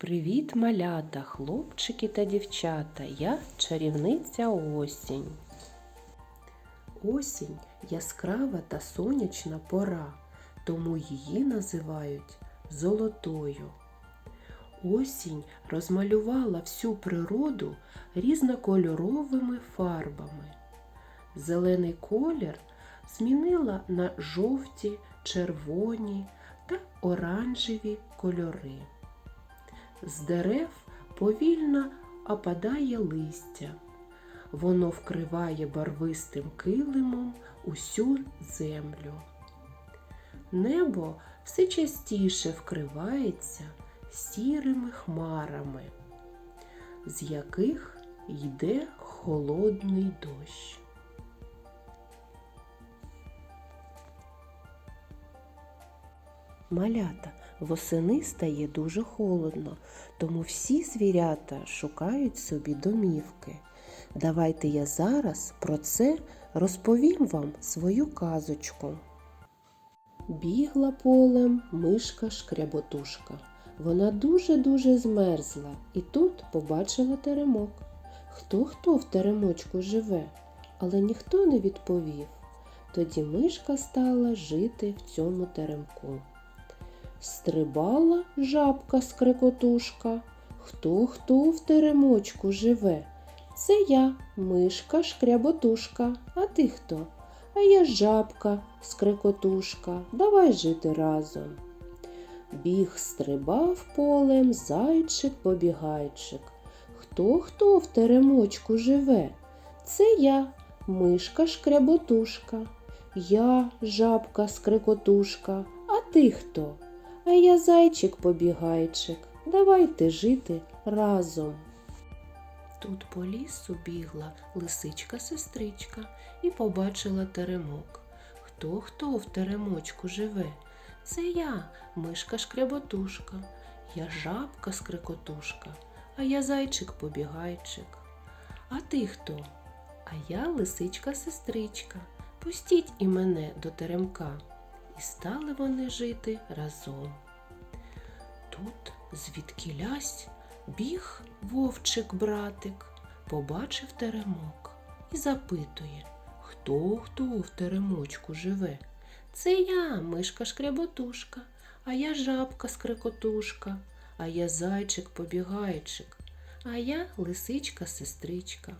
Привіт, малята, хлопчики та дівчата. Я чарівниця осінь. Осінь яскрава та сонячна пора, тому її називають золотою. Осінь розмалювала всю природу різнокольоровими фарбами. Зелений колір змінила на жовті, червоні та оранжеві кольори. З дерев повільно опадає листя. Воно вкриває барвистим килимом усю землю. Небо все частіше вкривається сірими хмарами, з яких йде холодний дощ. Малята, восени стає дуже холодно, тому всі звірята шукають собі домівки. Давайте я зараз про це розповім вам свою казочку. Бігла полем мишка шкряботушка. Вона дуже-дуже змерзла і тут побачила теремок. Хто хто в теремочку живе, але ніхто не відповів. Тоді мишка стала жити в цьому теремку. Стрибала жабка скрикотушка. Хто хто в теремочку живе? Це я, мишка шкряботушка. А ти хто? А я жабка скрикотушка. Давай жити разом. Біг стрибав полем зайчик побігайчик. Хто хто в теремочку живе? Це я, мишка шкряботушка. Я жабка скрикотушка. А ти хто? А я зайчик побігайчик. Давайте жити разом. Тут по лісу бігла лисичка-сестричка і побачила теремок. Хто хто в теремочку живе? Це я, мишка шкряботушка, я жабка скрикотушка, а я зайчик побігайчик. А ти хто? А я лисичка-сестричка. Пустіть і мене до теремка. І стали вони жити разом. Тут звідкілясь біг вовчик братик, побачив теремок і запитує, хто хто в теремочку живе. Це я, мишка шкряботушка, а я жабка скрикотушка, а я зайчик побігайчик, а я лисичка сестричка.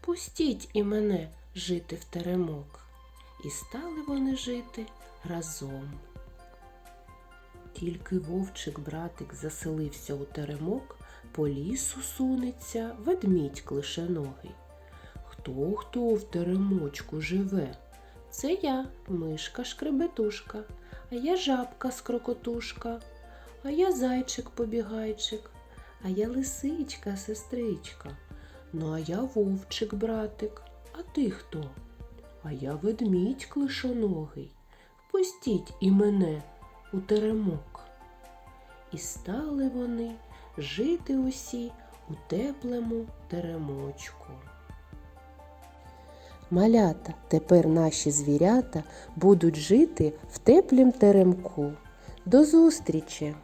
Пустіть і мене жити в теремок. І стали вони жити разом. Тільки вовчик братик заселився у теремок, по лісу сунеться ведмідь клишеногий. Хто хто в теремочку живе? Це я, мишка шкребетушка, а я жабка скрокотушка, а я зайчик побігайчик, а я лисичка сестричка. Ну а я вовчик братик, а ти хто? А я ведмідь клишоногий. Пустіть і мене у теремок. І стали вони жити усі у теплому теремочку. Малята, тепер наші звірята будуть жити в теплім теремку. До зустрічі!